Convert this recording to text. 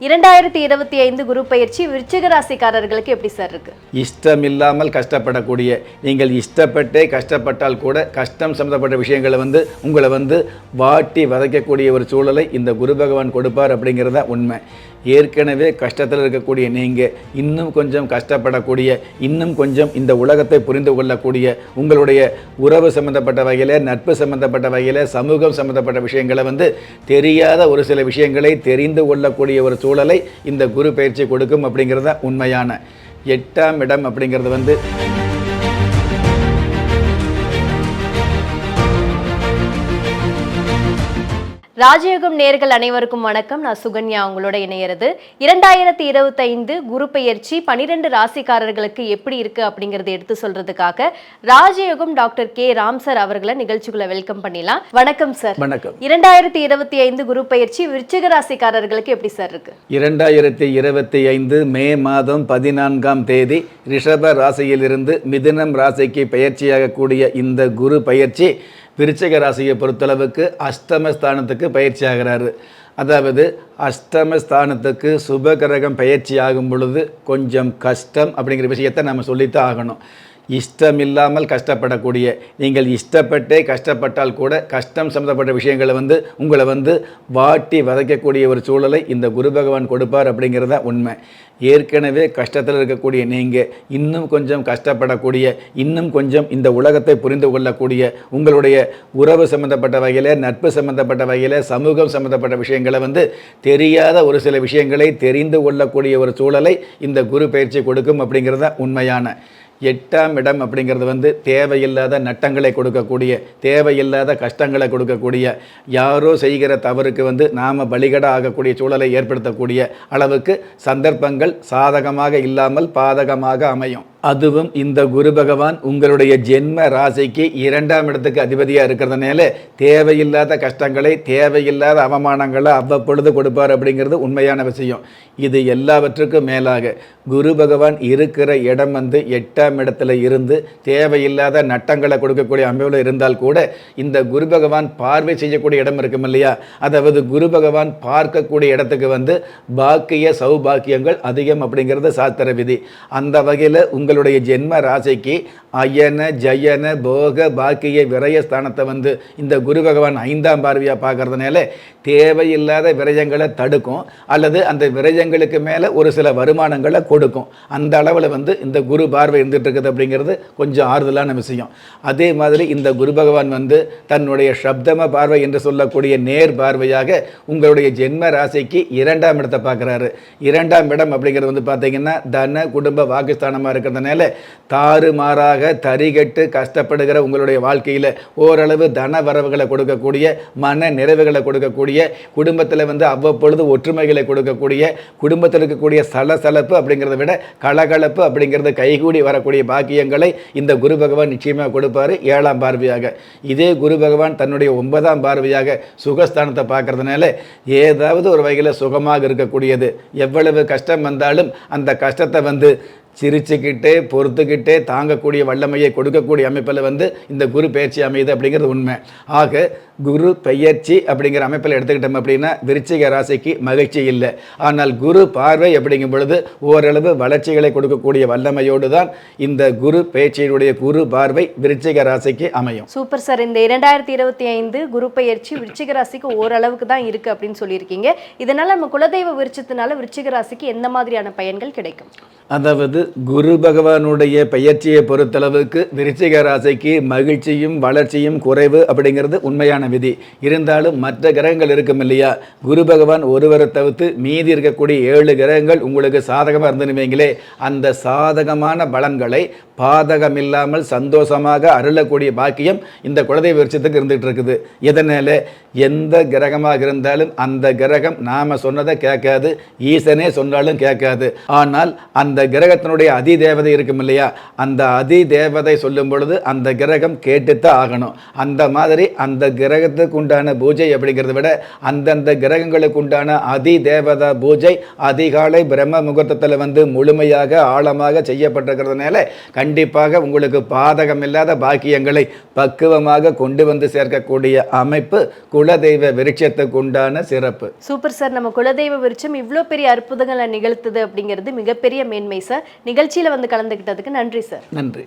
இரண்டாயிரத்தி இருபத்தி ஐந்து குரு பயிற்சி விருச்சிக ராசிக்காரர்களுக்கு எப்படி சார் இருக்கு? இஷ்டம் இல்லாமல் கஷ்டப்படக்கூடிய நீங்கள் இஷ்டப்பட்டே கஷ்டப்பட்டால் கூட கஷ்டம் சம்மந்தப்பட்ட விஷயங்களை வந்து உங்களை வந்து வாட்டி வதைக்கக்கூடிய ஒரு சூழலை இந்த குரு பகவான் கொடுப்பார் அப்படிங்கிறது தான் உண்மை. ஏற்கனவே கஷ்டத்தில் இருக்கக்கூடிய நீங்கள் இன்னும் கொஞ்சம் கஷ்டப்படக்கூடிய இன்னும் கொஞ்சம் இந்த உலகத்தை புரிந்து கொள்ளக்கூடிய உங்களுடைய உறவு சம்மந்தப்பட்ட வகையில் நட்பு சம்மந்தப்பட்ட வகையில் சமூகம் சம்மந்தப்பட்ட விஷயங்களை வந்து தெரியாத ஒரு சில விஷயங்களை தெரிந்து கொள்ளக்கூடிய ஒரு சூழலை இந்த குரு பயிற்சி கொடுக்கும் அப்படிங்கிறது தான் உண்மையான எட்டாம் இடம் அப்படிங்கிறது வந்து ராஜயோகம் நேர்கள் அனைவருக்கும் வணக்கம். நான் சுகன்யா உங்களோட இணையிறது. இரண்டாயிரத்தி இருபத்தைந்து குரு பெயர்ச்சி பனிரெண்டு ராசிக்காரர்களுக்கு எப்படி இருக்கு அப்படிங்கறத எடுத்து சொல்றதுக்காக ராஜயோகம் டாக்டர் கே. ராம் சார் அவர்களை நிகழ்ச்சிக்குள்ள வெல்கம் பண்ணிடலாம். வணக்கம் சார். வணக்கம். இரண்டாயிரத்தி இருபத்தி ஐந்து குரு பயிற்சி விருச்சிக ராசிக்காரர்களுக்கு எப்படி சார் இருக்கு? இரண்டாயிரத்தி இருபத்தி ஐந்து மே மாதம் பதினான்காம் தேதி ரிஷப ராசியிலிருந்து மிதுனம் ராசிக்கு பயிற்சியாகக்கூடிய இந்த குரு பயிற்சி விருச்சிக ராசியை பொறுத்தளவுக்கு அஷ்டமஸ்தானத்துக்கு பயிற்சி ஆகிறாரு அதாவது அஷ்டமஸ்தானத்துக்கு சுபகிரகம் பயிற்சி ஆகும் பொழுது கொஞ்சம் கஷ்டம் அப்படிங்கிற விஷயத்தை நம்ம சொல்லித்தான் ஆகணும். இஷ்டமில்லாமல் கஷ்டப்படக்கூடிய நீங்கள் இஷ்டப்பட்டே கஷ்டப்பட்டால் கூட கஷ்டம் சம்மந்தப்பட்ட விஷயங்களை வந்து உங்களை வந்து வாட்டி வதைக்கக்கூடிய ஒரு சூழலை இந்த குரு பகவான் கொடுப்பார் அப்படிங்கிறது தான் உண்மை. ஏற்கனவே கஷ்டத்தில் இருக்கக்கூடிய நீங்கள் இன்னும் கொஞ்சம் கஷ்டப்படக்கூடிய இன்னும் கொஞ்சம் இந்த உலகத்தை புரிந்து கொள்ளக்கூடிய உங்களுடைய உறவு சம்மந்தப்பட்ட வகையில் நட்பு சம்மந்தப்பட்ட வகையில் சமூகம் சம்மந்தப்பட்ட விஷயங்களை வந்து தெரியாத ஒரு சில விஷயங்களை தெரிந்து கொள்ளக்கூடிய ஒரு சூழலை இந்த குரு பயிற்சி கொடுக்கும் அப்படிங்கிறது தான் உண்மையான. எட்டாம் இடம் அப்படிங்கிறது வந்து தேவையில்லாத நட்டங்களை கொடுக்கக்கூடிய தேவையில்லாத கஷ்டங்களை கொடுக்கக்கூடிய யாரோ செய்கிற தவறுக்கு வந்து நாம் பலிகட ஆகக்கூடிய சூழலை ஏற்படுத்தக்கூடிய அளவுக்கு சந்தர்ப்பங்கள் சாதகமாக இல்லாமல் பாதகமாக அமையும். அதுவும் இந்த குரு பகவான் உங்களுடைய ஜென்ம ராசிக்கு இரண்டாம் இடத்துக்கு அதிபதியாக இருக்கிறதுனால தேவையில்லாத கஷ்டங்களை தேவையில்லாத அவமானங்களை அவ்வப்பொழுது கொடுப்பார் அப்படிங்கிறது உண்மையான விஷயம். இது எல்லாவற்றுக்கும் மேலாக குரு பகவான் இருக்கிற இடம் வந்து எட்டாம் இடத்துல இருந்து தேவையில்லாத நட்டங்களை கொடுக்கக்கூடிய அமைவில் இருந்தால் கூட இந்த குரு பகவான் பார்வை செய்யக்கூடிய இடம் இருக்கும் இல்லையா? அதாவது குரு பகவான் பார்க்கக்கூடிய இடத்துக்கு வந்து பாக்கிய சௌபாக்கியங்கள் அதிகம் அப்படிங்கிறது சாத்திர விதி. அந்த வகையில் உங்கள் உங்களுடைய ஜென்ம ராசிக்கு அயன ஜயன போக பாக்கிய விரயஸ்தானத்தை வந்து இந்த குரு பகவான் ஐந்தாம் பார்வையாக பார்க்கறதுனால தேவையில்லாத விரயங்களை தடுக்கும். அல்லது அந்த விரயங்களுக்கு மேலே ஒரு சில வருமானங்களை கொடுக்கும். அந்த அளவில் வந்து இந்த குரு பார்வை இருந்துகிட்டு இருக்குது அப்படிங்கிறது கொஞ்சம் ஆறுதலான விஷயம். அதே மாதிரி இந்த குரு பகவான் வந்து தன்னுடைய சப்தம பார்வை என்று சொல்லக்கூடிய நேர் பார்வையாக உங்களுடைய ஜென்ம ராசிக்கு இரண்டாம் இடத்தை பார்க்குறாரு. இரண்டாம் இடம் அப்படிங்கிறது வந்து பார்த்தீங்கன்னா தன குடும்ப வாக்குஸ்தானமாக இருக்கிறதுனால தாறுமாறாக தரிகட்டு கஷ்டப்படுகிற உங்களுடைய வாழ்க்கையில் ஓரளவு தன வரவுகளை கொடுக்கக்கூடிய மன நிறைவுகளை கொடுக்கக்கூடிய குடும்பத்தில் வந்து அவ்வப்பொழுது ஒற்றுமைகளை கொடுக்கக்கூடிய குடும்பத்தில் இருக்கக்கூடிய சலசலப்பு அப்படிங்கிறத விட கலகலப்பு அப்படிங்கிறது கைகூடி வரக்கூடிய பாக்கியங்களை இந்த குரு பகவான் நிச்சயமாக கொடுப்பார் ஏழாம் பார்வையாக. இதே குரு பகவான் தன்னுடைய ஒன்பதாம் பார்வையாக சுகஸ்தானத்தை பார்க்கறதுனால ஏதாவது ஒரு வகையில் சுகமாக இருக்கக்கூடியது. எவ்வளவு கஷ்டம் வந்தாலும் அந்த கஷ்டத்தை வந்து சிரிச்சுக்கிட்டே பொறுத்துக்கிட்டே தாங்கக்கூடிய வல்லமையை கொடுக்கக்கூடிய அமைப்பில் வந்து இந்த குரு பேச்சு அமையுது அப்படிங்கிறது உண்மை. ஆக குரு பெயர்ச்சி அப்படிங்கிற அமைப்பில் எடுத்துக்கிட்டோம் அப்படின்னா விருச்சிக ராசிக்கு மகிழ்ச்சி இல்லை. ஆனால் குரு பார்வை அப்படிங்கும் பொழுது ஓரளவு வளர்ச்சிகளை கொடுக்கக்கூடிய வல்லமையோடு தான் இந்த குரு பயிற்சியினுடைய குரு பார்வை விருச்சிக ராசிக்கு அமையும். Super sir. இந்த இரண்டாயிரத்தி இருபத்தி ஐந்து குரு பயிற்சி விருச்சிக ராசிக்கு ஓரளவுக்கு தான் இருக்கு அப்படின்னு சொல்லியிருக்கீங்க. இதனால நம்ம குலதெய்வ விருச்சத்தினால விருச்சிக ராசிக்கு எந்த மாதிரியான பயன்கள் கிடைக்கும்? அதாவது குரு பகவானுடைய பெயர்ச்சியை பொறுத்தளவுக்கு விருச்சிக ராசிக்கு மகிழ்ச்சியும் வளர்ச்சியும் குறைவு அப்படிங்கிறது உண்மையான விதி. இருந்தாலும் மற்ற கிரகங்கள் இருக்கும் இல்லையா? குரு பகவான் ஒருவரை தவிர்த்து மீதி இருக்கக்கூடிய ஏழு கிரகங்கள் உங்களுக்கு சாதகமாக இருந்துருவீங்களே அந்த சாதகமான பலன்களை பாதகம் இல்லாமல் சந்தோஷமாக அருளக்கூடிய பாக்கியம் இந்த குலதெய்வ விருட்சத்துக்கு இருந்துகிட்டு இருக்குது. இதனால் எந்த கிரகமாக இருந்தாலும் அந்த கிரகம் நாம் சொன்னதை கேட்காது ஈசனே சொன்னாலும் கேட்காது. ஆனால் அந்த கிரகத்தினுடைய அதி தேவதை இருக்கும் இல்லையா? அந்த அதி தேவதை சொல்லும் பொழுது அந்த கிரகம் கேட்டுத்தான் ஆகணும். அந்த மாதிரி அந்த கிரக கிரகத்துக்கு உண்டான பூஜை அப்படிங்கிறத விட அந்தந்த கிரகங்களுக்கு உண்டான அதி தேவதா பூஜை அதிகாலை பிரம்ம முகூர்த்தத்தில் வந்து முழுமையாக ஆழமாக செய்யப்பட்டிருக்கிறதுனால கண்டிப்பாக உங்களுக்கு பாதகம் இல்லாத பாக்கியங்களை பக்குவமாக கொண்டு வந்து சேர்க்கக்கூடிய அமைப்பு குலதெய்வ விருட்சத்துக்கு உண்டான சிறப்பு. Super sir. நம்ம குலதெய்வ விருட்சம் இவ்வளோ பெரிய அற்புதங்களை நிகழ்த்துது அப்படிங்கிறது மிகப்பெரிய மேன்மை சார். நிகழ்ச்சியில வந்து கலந்துக்கிட்டதுக்கு நன்றி சார். நன்றி.